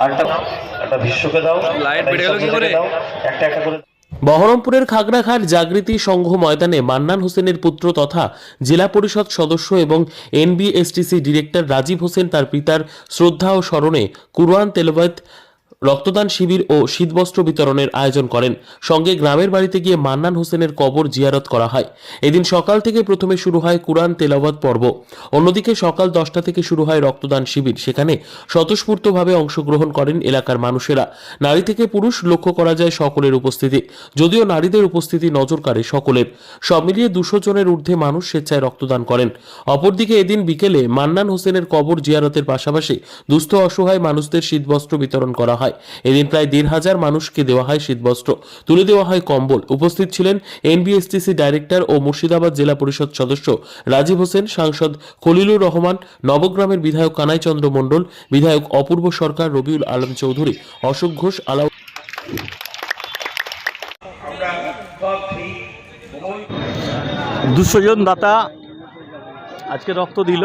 আর একটা একটা বিশ্বকে দাও লাইট বেড়ে গেল কি করে? একটা একটা করে বহরমপুরের খাগড়াঘাট জাগৃতি সংঘ ময়দানে মান্নান হোসেনের পুত্র তথা জেলা পরিষদ সদস্য এবং এনবিএসটিসি ডিরেক্টর রাজীব হোসেন তার পিতার শ্রদ্ধা ও স্মরণে কুরআন তেলাওয়াত রক্তদান শিবির ও শীতবস্ত্র বিতরণের আয়োজন করেন। সঙ্গে গ্রামের বাড়িতে গিয়ে মান্নান হোসেনের কবর জিয়ারত করা হয়। এদিন সকাল থেকে প্রথমে শুরু হয় কুরআন তেলাওয়াত পর্ব। অন্যদিকে সকাল দশটা থেকে শুরু হয় রক্তদান শিবির। সেখানে স্বতঃস্ফূর্তভাবে অংশগ্রহণ করেন এলাকার মানুষেরা। নারী থেকে পুরুষ লক্ষ্য করা যায় সকলের উপস্থিতি। যদিও নারীদের উপস্থিতি নজর কাড়ে সকলের। সব মিলিয়ে দুশো জনের ঊর্ধ্বে মানুষ স্বেচ্ছায় রক্তদান করেন। অপরদিকে এদিন বিকেলে মান্নান হোসেনের কবর জিয়ারতের পাশাপাশি দুস্থ অসহায় মানুষদের শীতবস্ত্র বিতরণ করা হয়। এদিন প্রায় দেড় হাজার মানুষকে দেওয়া হয় শীতবস্ত্র। তুলে দেওয়া হয় কম্বল। উপস্থিত ছিলেন এনবিএসটিসি ডাইরেক্টর ও মুর্শিদাবাদ জেলা পরিষদ সদস্য রাজীব হোসেন, সাংসদ খলিলুর রহমান, নবগ্রামের বিধায়ক কানাইচন্দ্র মণ্ডল, বিধায়ক অপূর্ব সরকার, রবিউল আলম চৌধুরী, অশোক ঘোষ, আলাউ দুশো জন দাতা আজকে রক্ত দিল।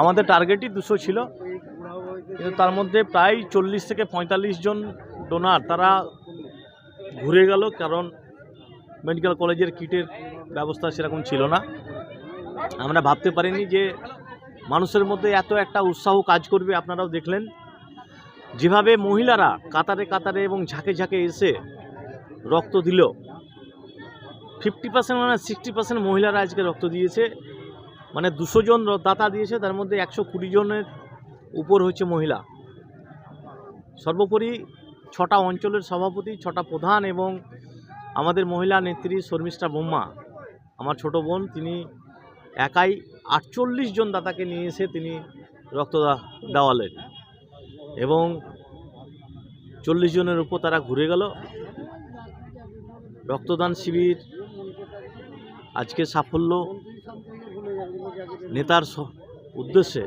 আমাদের টার্গেটই দুশো ছিল। কিন্তু তার মধ্যে প্রায় চল্লিশ থেকে পঁয়তাল্লিশ জন ডোনার তারা ঘুরে গেল, কারণ মেডিকেল কলেজের কিটের ব্যবস্থা সেরকম ছিল না। আমরা ভাবতে পারিনি যে মানুষের মধ্যে এত একটা উৎসাহ কাজ করবে, আপনারাও দেখলেন। যেভাবে মহিলারা কাতারে কাতারে এবং ঝাঁকে ঝাঁকে এসে রক্ত দিল ফিফটি পার্সেন্ট মানে সিক্সটি পার্সেন্ট মহিলারা আজকে রক্ত দিয়েছে। মানে দুশো জন দাতা দিয়েছে, তার মধ্যে একশো কুড়ি জনের উপর হচ্ছে মহিলা। সর্বোপরি ছটা অঞ্চলের সভাপতি, ছটা প্রধান এবং আমাদের মহিলা নেত্রী শর্মিষ্ঠা বোম্মা, আমার ছোট বোন, তিনি একাই আটচল্লিশ জন দাতাকে নিয়ে এসে তিনি রক্ত দেওয়ালেন এবং চল্লিশ জনের উপর তারা ঘুরে গেল। রক্তদান শিবির আজকে সাফল্য নেতার উদ্দেশ্যে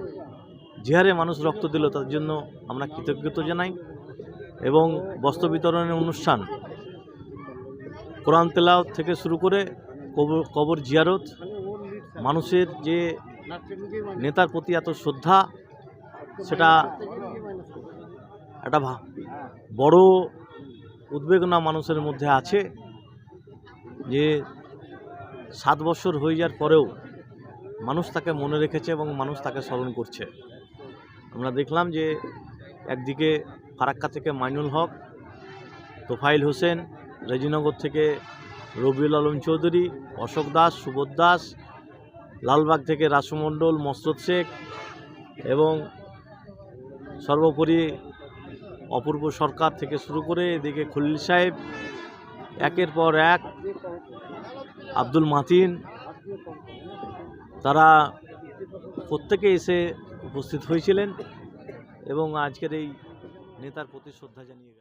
যে হারে মানুষ রক্ত দিল, তার জন্য আমরা কৃতজ্ঞতা জানাই। এবং বস্ত্র বিতরণের অনুষ্ঠান, কোরআন তেলাও থেকে শুরু করে কবর কবর জিয়ারত, মানুষের যে নেতার প্রতি এত শ্রদ্ধা, সেটা একটা বড় উদ্বেগনা মানুষের মধ্যে আছে যে সাত বছর হয়ে যাওয়ার পরেও মানুষ তাকে মনে রেখেছে এবং মানুষ তাকে স্মরণ করছে। আমরা দেখলাম যে একদিকে ফারাক্কা থেকে মাইনুল হক তোফাইল হোসেন, রেজিনগর থেকে রবিউল আলম চৌধুরী, অশোক দাস, সুবোধ দাস, লালবাগ থেকে রাসুমণ্ডল মসরত শেখ এবং সর্বোপরি অপূর্ব সরকার থেকে শুরু করে এদিকে খলিল সাহেব, একের পর এক, আব্দুল মাতিন, তারা প্রত্যেকে এসে উপস্থিত হয়েছিলেন এবং আজকের এই নেতার প্রতি শ্রদ্ধা জানিয়ে